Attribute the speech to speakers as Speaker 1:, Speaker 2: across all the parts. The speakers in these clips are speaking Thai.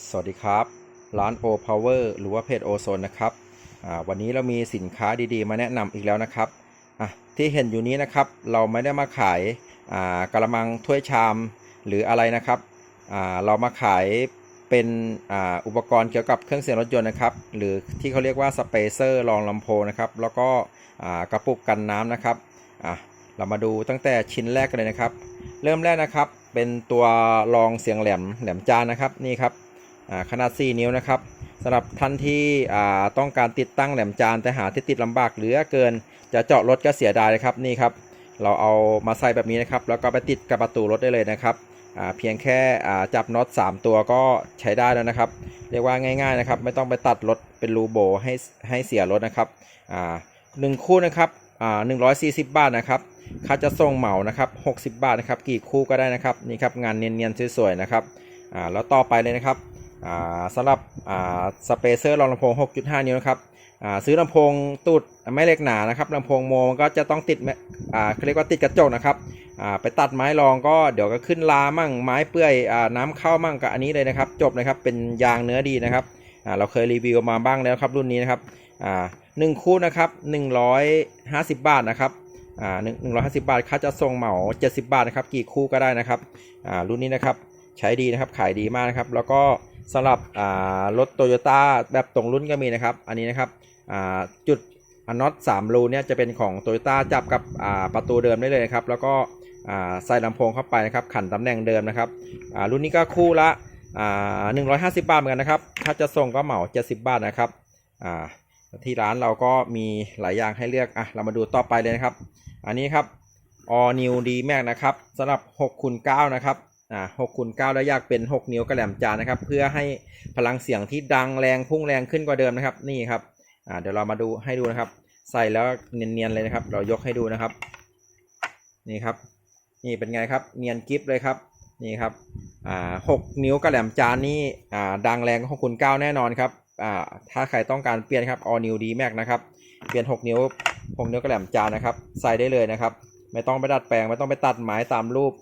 Speaker 1: สวัสดีครับ ร้าน O Power หรือว่าเพจ O Zone นะครับวันนี้เรามีสินค้าดีๆ มาแนะนำอีกแล้วนะครับที่เห็นอยู่นี้นะครับเราไม่ได้มาขายกระมังถ้วยชามหรืออะไรนะครับเรามาขายเป็นอ,อุปกรณ์เกี่ยวกับเครื่องเสียงรถยนต์นะครับ หรือที่เขาเรียกว่าสเปเซอร์รองลำโพงนะครับ แล้วก็กระปุกกันน้ำนะครับเรามาดูตั้งแต่ชิ้นแรกกันเลยนะครับ เริ่มแรกนะครับเป็นตัวรองเสียงแหลมแหลมจานนะครับนี่ครับ ขนาด 4 นิ้วนะครับสำหรับท่านที่ต้องการติดตั้งแหลมจานแต่หาที่ติดลำบากเหลือเกิน จะเจาะรถก็เสียดายนะครับนี่ครับ เราเอามาใส่แบบนี้นะครับแล้วก็ไปติดกับประตูรถได้เลยนะครับเพียงแค่จับน็อต3 ตัวก็ใช้ได้แล้วนะครับ เรียกว่าง่ายๆนะครับ ไม่ต้องไปตัดรถเป็นรูโบให้ให้เสียรถนะครับหนึ่งคู่นะครับหนึ่งร้อ่า140บบาทนะครับค่าจะส่งเหมานะครับ60บาทนะครับ กี่คู่ก็ได้นะครับนี่ครับงานเนียนๆสวยๆนะครับแล้วต่อไปเลยนะครับ สำหรับสเปเซอร์รองลำโพง 6.5 นิ้วนะครับซื้อลำโพงตูดไม่เล็กหนานะครับลำโพงโมมันก็จะต้องติดเขาเรียกว่าติดกระจกนะครับไปตัดไม้รองก็เดี๋ยวก็ขึ้นลามั่งไม้เปื่อยอน้ำเข้ามั่งกับอันนี้เลยนะครับ จบนะครับเป็นยางเนื้อดีนะครับเราเคยรีวิวมาบ้างแล้วครับรุ่นนี้นะครับหนึ่งคู่นะครับ150 บาทนะครับอ่าหนึ่งหนึ่งร้อยห้าสิบบาทค่าจะส่งเหมา70 บาทนะครับกี่คู่ก็ได้นะครับรุ่นนี้นะครับใช้ดีนะครับขายดีมากนะครับ แล้วก็ สำหรับรถโตโยต้าแบบตรงรุ่นก็มีนะครับ อันนี้นะครับจุดอน็อต3รูเนี่ยจะเป็นของโตโยต้าจับกับประตูเดิมได้เลยนะครับ แล้วก็ใส่ลำโพงเข้าไปนะครับ ขันตำแหน่งเดิมนะครับรุ่นนี้ก็คู่ละอ่า150บาทเหมือนกันนะครับ ถ้าจะส่งก็เหมา70บาทนะครับที่ร้านเราก็มีหลายอย่างให้เลือกอะเรามาดูต่อไปเลยนะครับ อันนี้ครับ All New D Max นะครับสำหรับ6คูณ9นะครับ อ่า6คูณ9แล้วอยากเป็น 6 นิ้วกระแหลมจานนะครับ เพื่อให้พลังเสียงที่ดังแรงพุ่งแรงขึ้นกว่าเดิมนะครับ นี่ครับอ่าเดี๋ยวเรามาดูให้ดูนะครับ ใส่แล้วเนียนๆเลยนะครับ เรายกให้ดูนะครับ นี่ครับ นี่เป็นไงครับ เนียนกิฟเลยครับ นี่ครับอ่า6นิ้วกระแหลมจานนี่อ่าดังแรง6คูณ9แน่นอนครับอ่าถ้าใครต้องการเปลี่ยนครับ All New D Max นะครับ เปลี่ยน 6 นิ้ว 6 นิ้วกระแหลมจานนะครับ ใส่ได้เลยนะครับ ไม่ต้องไปดัดแปลง ไม่ต้องไปตัดไม้ตามรูป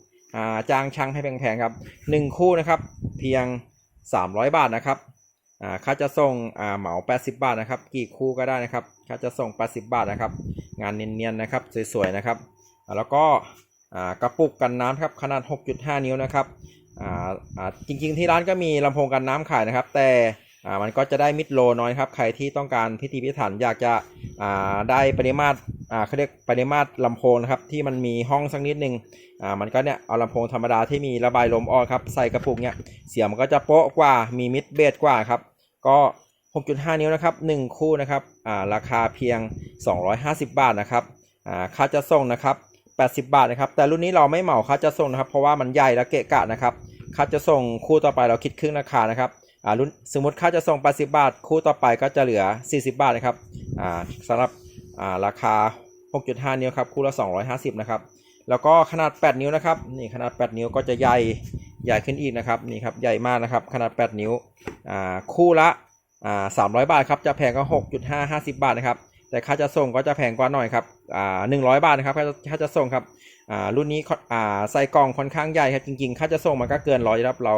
Speaker 1: จ้างช่างให้แพงๆครับหนึ่งคู่นะครับเพียง 300 บาทนะครับค่าจะส่งเหมา 80 บาทนะครับ กี่คู่ก็ได้นะครับค่าจะส่ง 80 บาทนะครับ งานเนียนๆนะครับสวยๆนะครับแล้วก็กระปุกกันน้ำครับขนาด 6.5 นิ้วนะครับจริงๆที่ร้านก็มีลำโพงกันน้ำขายนะครับ แต่มันก็จะได้มิดโลน้อยครับ ใครที่ต้องการพิธีพิถันอยากจะได้ปริมาตร อ่าเขาเรียกปริมาตรลำโพงนะครับที่มันมีห้องสักนิดนึงอ่ามันก็เนี่ยเอาลำโพงธรรมดาที่มีระบายลมออกครับใส่กระปุกเนี่ยเสียงมันก็จะโป๊ะกว่ามีมิดเบสกว่าครับก็ 6.5 นิ้วนะครับ1คู่นะครับอ่าราคาเพียง 250 บาทนะครับอ่าค่าจะส่งนะครับ80 บาทนะครับแต่รุ่นนี้เราไม่เหมาค่าจะส่งนะครับเพราะว่ามันใหญ่และเกะกะนะครับค่าจะส่งคู่ต่อไปเราคิดครึ่งราคานะครับอ่ารุ่นสมมติค่าจะส่ง 80 บาท คู่ต่อไปก็จะเหลือ 40 บาทนะครับอ่าสำหรับ ราคา 6.5 นิ้วครับคู่ละ 250 นะครับ แล้วก็ขนาด 8 นิ้วนะครับนี่ขนาด 8 นิ้วก็จะใหญ่ใหญ่ขึ้นอีกนะครับนี่ครับใหญ่มากนะครับขนาด 8 นิ้วอ่าคู่ละอ่า300บาทครับจะแพงก็6.5 50บาทนะครับแต่ค่าจะส่งก็จะแพงกว่าหน่อยครับอ่า100บาทนะครับค่าจะจะส่งครับอ่ารุ่นนี้อ่าใส่กล่องค่อนข้างใหญ่ครับจริงๆ ค่าจะส่งมันก็เกินร้อยครับเรา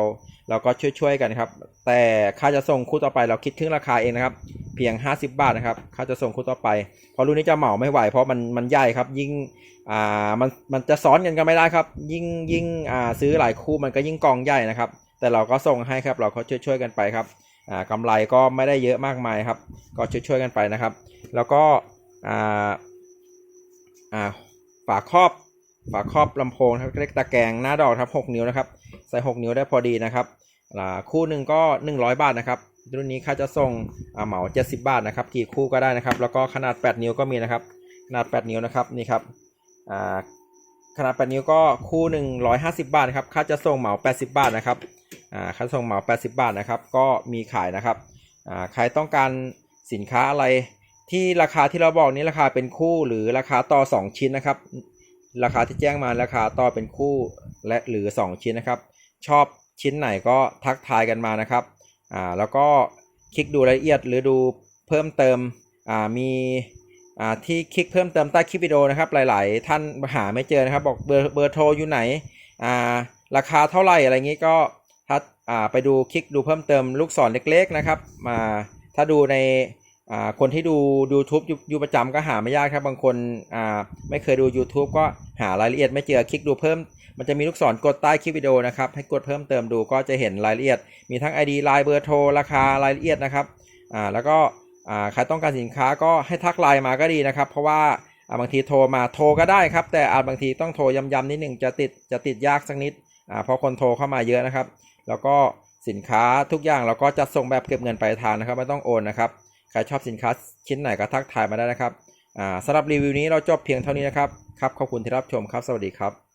Speaker 1: เราก็ช่วยๆกันครับแต่ค่าจะส่งคู่ต่อไปเราคิดครึ่งราคาเองนะครับ เพียง 50 บาทนะครับค่าจะส่งคู่ต่อไปเพราะรุ่นนี้จะเหมาไม่ไหว เพราะมันมันใหญ่ครับ ยิ่งอ่ามันมันจะซ้อนกันก็ไม่ได้ครับ ยิ่งยิ่งอ่าซื้อหลายคู่มันก็ยิ่งกองใหญ่นะครับ แต่เราก็ส่งให้ครับเราก็ช่วยช่วยกันไปครับอ่ากำไรก็ไม่ได้เยอะมากมายครับ ก็ช่วยช่วยกันไปนะครับ แล้วก็อ่าอ่าฝาครอบฝาครอบลำโพงครับเล็กตะแกรงหน้าดอกครับ 6 นิ้วนะครับ ใส่ 6 นิ้วได้พอดีนะครับอ่าคู่หนึ่งก็ 100 บาทนะครับ รุ่นนี้ค่าจะส่งอ่าเหมา 70 บาทนะครับกี่คู่ก็ได้นะครับ แล้วก็ขนาด 8 นิ้วก็มีนะครับ ขนาด 8 นิ้วนะครับนี่ครับอ่าขนาด 8 นิ้วก็คู่หนึ่ง150 บาทนะครับค่าจะส่งเหมา 80 บาทนะครับอ่าค่าส่งเหมา 80 บาทนะครับ ก็มีขายนะครับใครต้องการสินค้าอะไรที่ราคาที่เราบอกนี้ราคาเป็นคู่หรือราคาต่อ 2 ชิ้นนะครับ ราคาที่แจ้งมาราคาต่อเป็นคู่และหรือ 2 ชิ้นนะครับ ชอบชิ้นไหนก็ทักทายกันมานะครับ อ่าแล้วก็คลิกดูรายละเอียดหรือดูเพิ่มเติมอ่ามีอ่าที่คลิกเพิ่มเติมใต้คลิปวิดีโอนะครับหลาย ๆ ท่านหาไม่เจอนะครับบอกเบอร์เบอร์โทรอยู่ไหนอ่าราคาเท่าไหร่อะไรอย่างนี้ก็ถ้าอ่าไปดูคลิกดูเพิ่มเติมลูกศรเล็ก ๆ นะครับมาถ้าดูในอ่าคนที่ดู YouTube อยู่อยู่ประจำก็หาไม่ยากครับ บางคนอ่าไม่เคยดู YouTube ก็หารายละเอียดไม่เจอคลิกดูเพิ่ม มันจะมีลูกศรกดใต้คลิปวิดีโอนะครับ ให้กดเพิ่มเติมดูก็จะเห็นรายละเอียด มีทั้ง ID ไลน์เบอร์โทร ราคารายละเอียดนะครับ อ่า แล้วก็ อ่า ใครต้องการสินค้าก็ให้ทักไลน์มาก็ดีนะครับ เพราะว่าอ่าบางทีโทรมาโทรก็ได้ครับ แต่อาจบางทีต้องโทรย้ำๆนิดหนึ่งจะติดจะติดยากสักนิดอ่าเพราะคนโทรเข้ามาเยอะนะครับ แล้วก็สินค้าทุกอย่างเราก็จะส่งแบบเก็บเงินปลายทางนะครับ ไม่ต้องโอนนะครับ ใครชอบสินค้าชิ้นไหนก็ทักทายมาได้นะครับอ่าสำหรับรีวิวนี้เราจบเพียงเท่านี้นะครับครับขอบคุณที่รับชมครับสวัสดีครับ